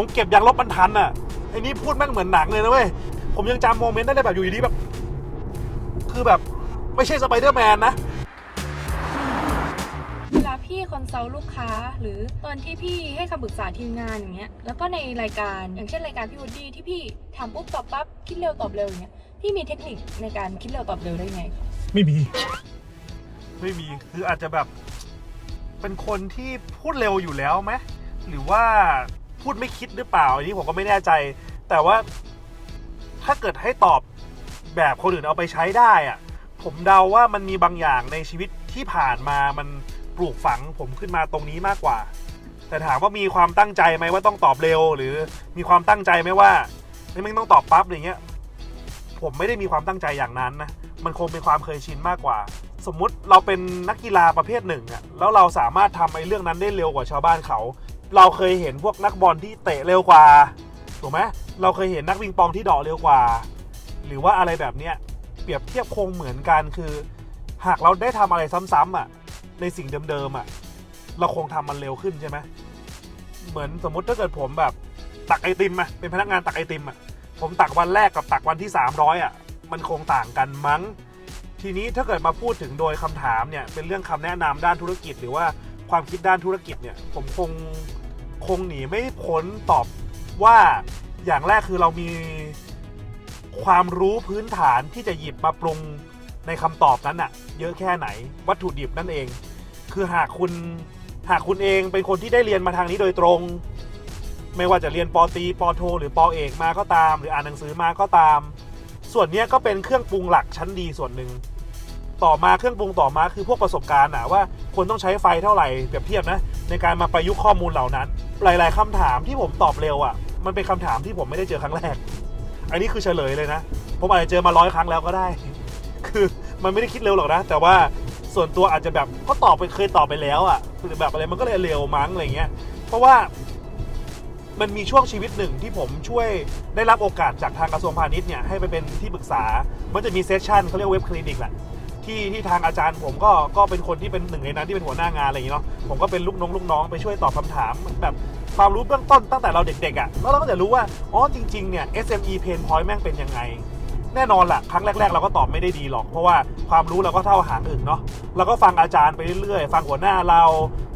ผมเก็บยางลบมันทันอะไอ้นี่พูดแม่งเหมือนหนังเลยนะเว้ยผมยังจำโมเมนต์ได้เลยแบบอยู่ดีๆแบบ คือแบบไม่ใช่สไปเดอร์แมนนะ เวลาพี่คอนซัลท์ลูกค้า หรือตอนที่พี่ให้คำปรึกษาทีมงานอย่างเงี้ยแล้วก็ในรายการอย่างเช่นรายการพี่วูดดี้ที่พี่ถามปุ๊บตอบปั๊บคิดเร็วตอบเร็วอย่างเงี้ยพี่มีเทคนิคในการคิดเร็วตอบเร็วได้ไงคะไม่มี ไม่มีคืออาจจะแบบ เป็นคนที่พูดเร็วอยู่แล้วไหมหรือว่า พูดไม่คิดหรือเปล่าอันนี้ผมก็ไม่แน่ใจ แต่ว่าถ้าเกิดให้ตอบแบบคนอื่นเอาไปใช้ได้อะผมเดาว่ามันมีบางอย่างในชีวิตที่ผ่านมามันปลูกฝังผมขึ้นมาตรงนี้มากกว่า แต่ถามว่ามีความตั้งใจไหมว่าต้องตอบเร็ว หรือมีความตั้งใจไหมว่าไม่ไม่ต้องตอบปั๊บอย่างเงี้ยผมไม่ได้มีความตั้งใจอย่างนั้นนะมันคงเป็นความเคยชินมากกว่า สมมุติเราเป็นนักกีฬาประเภทหนึ่งอะแล้วเราสามารถทำไอ้เรื่องนั้นได้เร็วกว่าชาวบ้านเขา เราเคยเห็นพวกนักบอลที่เตะเร็วกว่าถูกไหมเราเคยเห็นนักวิงปองที่เดอกเร็วกว่า หรือว่าอะไรแบบเนี้ยเปรียบเทียบคงเหมือนกันคือ หากเราได้ทำอะไรซ้ำๆอะในสิ่งเดิมๆอะเราคงทำมันเร็วขึ้นใช่ไหมเหมือนสมมติถ้าเกิดผมแบบตักไอติมอะเป็นพนักงานตักไอติมอะผมตักวันแรกกับตักวันที่ 300อะมันคงต่างกันมั้ง ทีนี้ถ้าเกิดมาพูดถึงโดยคำถามเนี่ยเป็นเรื่องคำแนะนำด้านธุรกิจ หรือว่าความคิดด้านธุรกิจเนี่ยผมคง คงหนีไม่พ้นตอบว่าอย่างแรกคือเรามีความรู้พื้นฐานที่จะหยิบมาปรุงในคำตอบนั้นอะเยอะแค่ไหนวัตถุดิบนั่นเอง คือหากคุณหากคุณเองเป็นคนที่ได้เรียนมาทางนี้โดยตรง ไม่ว่าจะเรียนปอตีปอโท หรือปอเอกมาก็ตาม หรืออ่านหนังสือมาก็ตาม ส่วนนี้ก็เป็นเครื่องปรุงหลักชั้นดีส่วนหนึ่งต่อมาเครื่องปรุงต่อมาคือพวกประสบการณ์อะว่าควรต้องใช้ไฟเท่าไหร่เปรียบเทียบนะในการมาประยุกต์ข้อมูลเหล่านั้น หลาย ๆคำถามที่ผมตอบเร็วอะมันเป็นคำถามที่ผมไม่ได้เจอครั้งแรก อันนี้คือเฉลยเลยนะ ผมอาจจะเจอมาร้อยครั้งแล้วก็ได้ คือมันไม่ได้คิดเร็วหรอกนะ แต่ว่าส่วนตัวอาจจะแบบก็ตอบไปเคยตอบไปแล้วอะหรือแบบอะไรมันก็เลยเร็วมั้งอะไรเงี้ย เพราะว่ามันมีช่วงชีวิตหนึ่งที่ผมช่วยได้รับโอกาสจากทางกระทรวงพาณิชย์เนี่ยให้ไปเป็นที่ปรึกษา มันจะมีเซสชันเขาเรียกเว็บคลินิกแหละ ที่ที่ทางอาจารย์ผมก็ก็เป็นคนที่เป็นหนึ่งในนั้นที่เป็นหัวหน้างานอะไรอย่างเงี้ยเนาะผมก็เป็นลูกน้องลูกน้องไปช่วยตอบคำถามแบบความรู้เบื้องต้นตั้งแต่เราเด็กๆอะ่ะแล้วเราก็จะรู้ว่าอ๋อจริงๆเนี่ย SME pain point แม่งเป็นยังไง แน่นอนแหละครั้งแรก ๆ เราก็ตอบไม่ได้ดีหรอก เพราะว่าความรู้เราก็เท่าหางอึ่งเนาะเราก็ฟังอาจารย์ไปเรื่อยๆ ฟังหัวหน้าเรา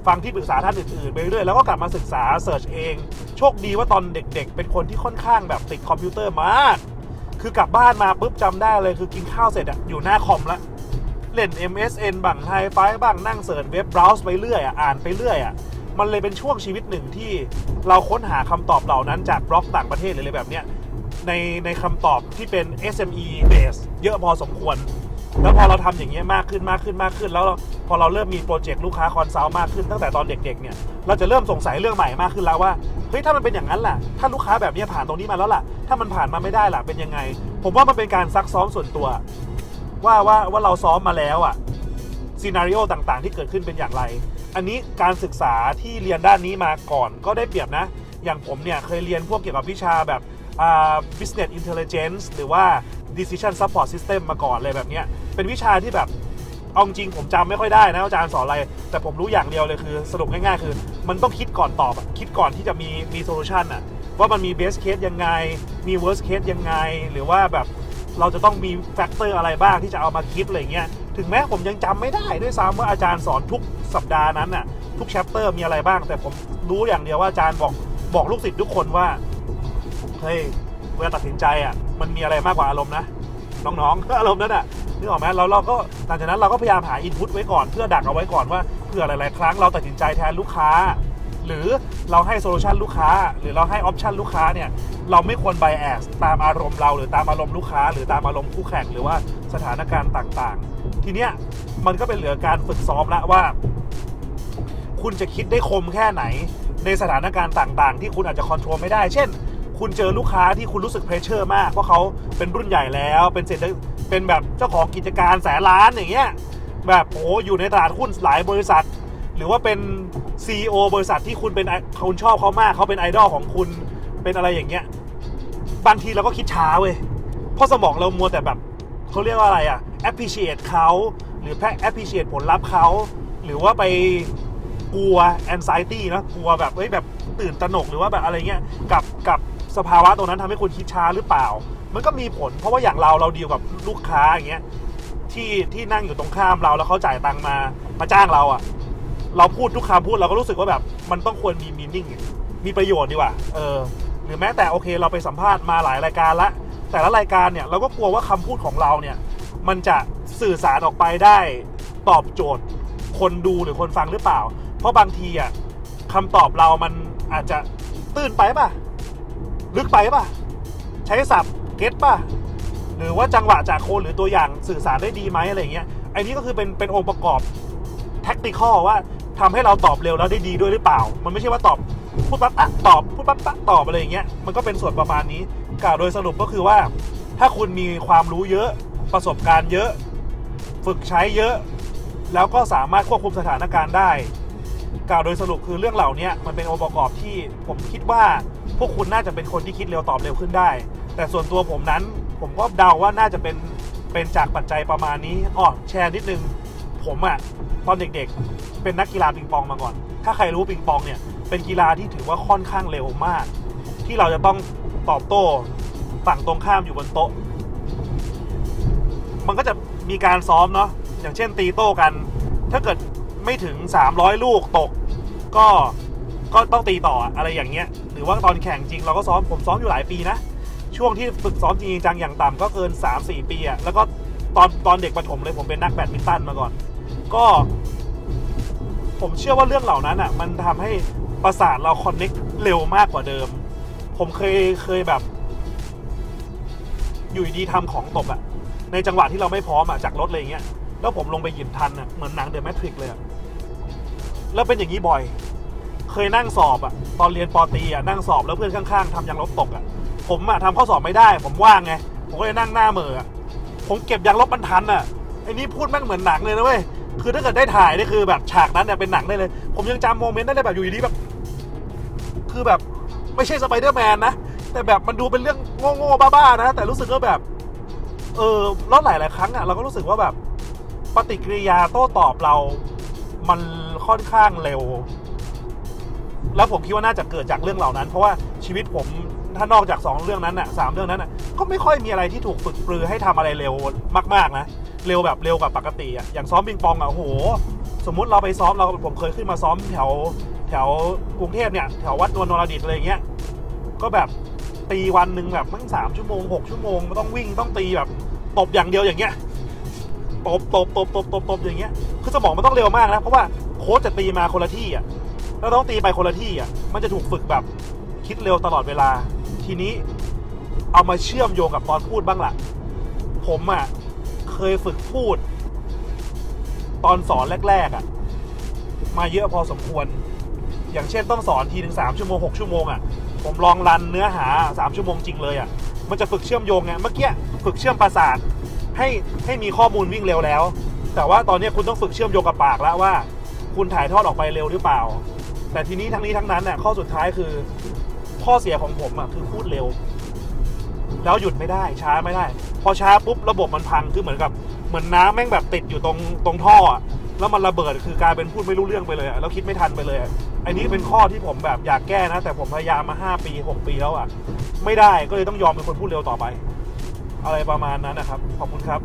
ฟังที่ปรึกษาท่านอื่นๆไปเรื่อยๆแล้วก็กลับมาศึกษาเสิร์ชเอง โชคดีว่าตอนเด็ก ๆ เป็นคนที่ค่อนข้างแบบติดคอมพิวเตอร์มาก คือกลับบ้านมาปุ๊บจำได้เลยคือกินข้าวเสร็จอะอยู่หน้าคอมละ เล่น MSN บังไฮไฟบ้างนั่งเสิร์ชเว็บเบราว์ไปเรื่อยอะอ่านไปเรื่อยอะมันเลยเป็นช่วงชีวิตหนึ่งที่เราค้นหาคำตอบเหล่านั้นจากบล็อกต่างประเทศหรืออะไรแบบเนี้ยในในคำตอบที่เป็น SME base เยอะพอสมควร แล้วพอเราทำอย่างเงี้ยมากขึ้นมากขึ้นมากขึ้น แล้วพอเราเริ่มมีโปรเจกต์ลูกค้าคอนซัลท์มากขึ้นตั้งแต่ตอนเด็กๆเนี่ยเราจะเริ่มสงสัยเรื่องใหม่มากขึ้นแล้วว่าเฮ้ยถ้ามันเป็นอย่างนั้นล่ะ ถ้าลูกค้าแบบนี้ผ่านตรงนี้มาแล้วล่ะ ถ้ามันผ่านมาไม่ได้ล่ะเป็นยังไง ผมว่ามันเป็นการซักซ้อมส่วนตัว ว่าว่าว่าเราซ้อมมาแล้วอะซีนารีโอต่างๆ ที่เกิดขึ้นเป็นอย่างไร อันนี้การศึกษาที่เรียนด้านนี้มาก่อนก็ได้เปรียบนะ อย่างผมเนี่ยเคยเรียนพวกเกี่ยวกับวิชาแบบอ่า business intelligence หรือว่า decision support system มาก่อนเลยแบบเนี้ยเป็นวิชาที่แบบเอาจริงผมจำไม่ค่อยได้นะอาจารย์สอนอะไร แต่ผมรู้อย่างเดียวเลยคือสรุปง่ายๆ คือ มันต้องคิดก่อนตอบคิดก่อนที่จะมีมีโซลูชันอะว่ามันมี best case ยังไง มี worst case ยังไง หรือว่าแบบ เราจะต้องมีแฟกเตอร์อะไรบ้างที่จะเอามาคิดอะไรเงี้ยถึงแม้ผมยังจำไม่ได้ด้วยซ้ำว่าอาจารย์สอนทุกสัปดาห์นั้นน่ะทุกแชปเตอร์มีอะไรบ้าง แต่ผมรู้อย่างเดียวว่าอาจารย์บอกบอกลูกศิษย์ทุกคนว่าเฮ้ยเวลาตัดสินใจอะมันมีอะไรมากกว่าอารมณ์นะน้องๆอารมณ์นั้นอะนึกออกไหมเราเราก็หลังจากนั้นเราก็พยายามหาอินพุตไว้ก่อนเพื่อดักเอาไว้ก่อนว่าเผื่อหลาย ๆ ครั้งเราตัดสินใจแทนลูกค้า หรือเราให้โซลูชันลูกค้า หรือเราให้ออปชันลูกค้าเนี่ยเราไม่ควรไบแอสตามอารมณ์เราหรือตามอารมณ์ลูกค้า หรือตามอารมณ์คู่แข่งหรือว่าสถานการณ์ต่างๆ ทีเนี้ยมันก็เป็นเหลือการฝึกซ้อมละว่า คุณจะคิดได้คมแค่ไหน ในสถานการณ์ต่างๆ ที่คุณอาจจะคอนโทรลไม่ได้ เช่น คุณเจอลูกค้าที่คุณรู้สึกเพรสเชอร์มากเพราะเขาเป็นรุ่นใหญ่แล้วเป็นเศรษฐเป็นแบบเจ้าของกิจการแสนล้านอย่างเงี้ยแบบโอ้อยู่ในตลาดหุ้นหลายบริษัท หรือว่าเป็น CEO บริษัทที่คุณเป็นคุณชอบเขามากเขาเป็นไอดอลของคุณเป็นอะไรอย่างเงี้ยบางทีเราก็คิดช้าเว้ยเพราะสมองเรามัวแต่แบบเขาเรียกว่าอะไรอะ appreciate เขาหรือแค่ appreciate ผลลัพธ์เขาหรือว่าไปกลัว anxiety นะกลัวแบบเฮ้ยแบบตื่นตระหนกหรือว่าแบบอะไรเงี้ยกับกับสภาวะตรงนั้นทำให้คุณคิดช้าหรือเปล่า มันก็มีผล เพราะว่าอย่างเราเราดีลกับลูกค้าอย่างเงี้ยที่ที่นั่งอยู่ตรงข้ามเราแล้วเขาจ่ายตังมามาจ้างเราอะ เราพูดทุกคำพูดเราก็รู้สึกว่าแบบ มันต้องควรมีมีนิ่งมีประโยชน์ดีกว่าเออหรือแม้แต่โอเคเราไปสัมภาษณ์มาหลายรายการละ แต่ละรายการเนี่ยเราก็กลัวว่าคำพูดของเราเนี่ย มันจะสื่อสารออกไปได้ตอบโจทย์ คนดูหรือคนฟังหรือเปล่า เพราะบางทีอะคำตอบเรามันอาจจะตื้นไปป่ะ ลึกไปป่ะ ใช้ศัพท์เก็ตป่ะ หรือว่าจังหวะจากโคนหรือตัวอย่างสื่อสารได้ดีไหมอะไรเงี้ยไอ้นี้ก็คือเป็นเป็นองค์ประกอบแท็กติคอว่า ทำให้เราตอบเร็วแล้วได้ดีด้วยหรือเปล่า มันไม่ใช่ว่าตอบพูดปั๊บอะตอบพูดปั๊บอะตอบอะไรอย่างเงี้ยมันก็เป็นส่วนประมาณนี้กล่าวโดยสรุปก็คือว่า ถ้าคุณมีความรู้เยอะประสบการณ์เยอะ ฝึกใช้เยอะ แล้วก็สามารถควบคุมสถานการณ์ได้ กล่าวโดยสรุปคือเรื่องเหล่านี้มันเป็นองค์ประกอบที่ผมคิดว่าพวกคุณน่าจะเป็นคนที่คิดเร็วตอบเร็วขึ้นได้ แต่ส่วนตัวผมนั้นผมก็เดาว่าน่าจะเป็นเป็นจากปัจจัยประมาณนี้อ๋อแชร์นิดนึงผมอะตอนเด็กๆ เป็นนักกีฬาปิงปองมาก่อน ถ้าใครรู้ปิงปองเนี่ย เป็นกีฬาที่ถือว่าค่อนข้างเร็วมาก ที่เราจะต้องตอบโต้ฝั่งตรงข้ามอยู่บนโต๊ะ มันก็จะมีการซ้อมเนาะ อย่างเช่นตีโต้กัน ถ้าเกิดไม่ถึง 300 ลูกตก ก็ก็ต้องตีต่ออะไรอย่างเงี้ย หรือว่าตอนแข่งจริงเราก็ซ้อมผมซ้อมอยู่หลายปีนะ ช่วงที่ฝึกซ้อมจริงจังอย่างต่ำก็เกิน 3-4 ปีอะแล้วก็ตอนตอนเด็กประถมเลยผมเป็นนักแบดมินตันมาก่อน ก็ ผมเชื่อว่าเรื่องเหล่านั้นอะ มันทำให้ประสาทเราคอนเน็กเร็วมากกว่าเดิม ผมเคยเคยแบบ อยู่ดีๆทำของตกอะ ในจังหวะที่เราไม่พร้อมอะจากรถอะไรเงี้ย แล้วผมลงไปหยิบทันอะเหมือนหนังเดอะแมทริกเลยอะ แล้วเป็นอย่างนี้บ่อย เคยนั่งสอบอะ ตอนเรียนปอตีอะนั่งสอบแล้วเพื่อนข้างๆทำยางลบตกอะ ผมอะทำข้อสอบไม่ได้ ผมว่างไง ผมก็เลยนั่งหน้าเหม่ออะผมเก็บยางลบมันทันอะไอ้นี่พูดแม่งเหมือนหนังเลยนะเว้ย คือถ้าเกิดได้ถ่ายนี่คือแบบฉากนั้นเนี่ยเป็นหนังได้เลย ผมยังจำโมเมนต์ได้เลยแบบอยู่ดีๆแบบ คือแบบไม่ใช่สไปเดอร์แมนนะ แต่แบบมันดูเป็นเรื่องโง่ๆบ้าๆนะ แต่รู้สึกว่าแบบ เออแล้วหลายๆครั้งอะเราก็รู้สึกว่าแบบ ปฏิกิริยาโต้ตอบเรา มันค่อนข้างเร็ว แล้วผมคิดว่าน่าจะเกิดจากเรื่องเหล่านั้น เพราะว่าชีวิตผมถ้านอกจากสองเรื่องนั้นอะสามเรื่องนั้นอะก็ไม่ค่อยมีอะไรที่ถูกฝึกปรือให้ทำอะไรเร็วมาก ๆ นะ เร็วแบบเร็วกว่าปกติอะอย่างซ้อมปิงปองอะโห สมมุติเราไปซ้อมเราผมเคยขึ้นมาซ้อมแถวแถวกรุงเทพเนี่ยแถววัดนวลนรดิตอะไรเงี้ยก็แบบตีวันหนึ่งแบบตั้งสามชั่วโมงหกชั่วโมงต้องวิ่งต้องตีแบบตบอย่างเดียวอย่างเงี้ยตบตบตบตบตบตบอย่างเงี้ยคือสมองมันต้องเร็วมากนะเพราะว่าโค้ชจะตีมาคนละที่อะแล้วต้องตีไปคนละที่อะมันจะถูกฝึกแบบคิดเร็วตลอดเวลา ทีนี้เอามาเชื่อมโยงกับตอนพูดบ้างล่ะ ผมอะ ยฝึกพูด ตอนสอนแรก ๆอะ มาเยอะพอสมควร อย่างเช่นต้องสอนทีหนึ่งสามชั่วโมงหกชั่วโมงอะ ผมลองรันเนื้อหาสามชั่วโมงจริงเลยอะ มันจะฝึกเชื่อมโยงไงเมื่อกี้ฝึกเชื่อมประสาทให้ให้มีข้อมูลวิ่งเร็วแล้ว แต่ว่าตอนนี้คุณต้องฝึกเชื่อมโยงกับปากแล้วว่า คุณถ่ายทอดออกไปเร็วหรือเปล่า แต่ทีนี้ทั้งนี้ทั้งนั้นน่ะข้อสุดท้ายคือ ข้อเสียของผมอะคือพูดเร็ว แล้วหยุดไม่ได้ช้าไม่ได้ พอช้าปุ๊บระบบมันพังคือเหมือนกับเหมือนน้ำแม่งแบบติดอยู่ตรงตรงท่ออะแล้วมันระเบิดคือกลายเป็นพูดไม่รู้เรื่องไปเลยอะแล้วคิดไม่ทันไปเลยอะอันนี้เป็นข้อที่ผมแบบอยากแก้นะ แต่ผมพยายามมาห้าปีหกปีแล้วอะไม่ได้ก็เลยต้องยอมเป็นคนพูดเร็วต่อไป อะไรประมาณนั้นนะครับ ขอบคุณครับ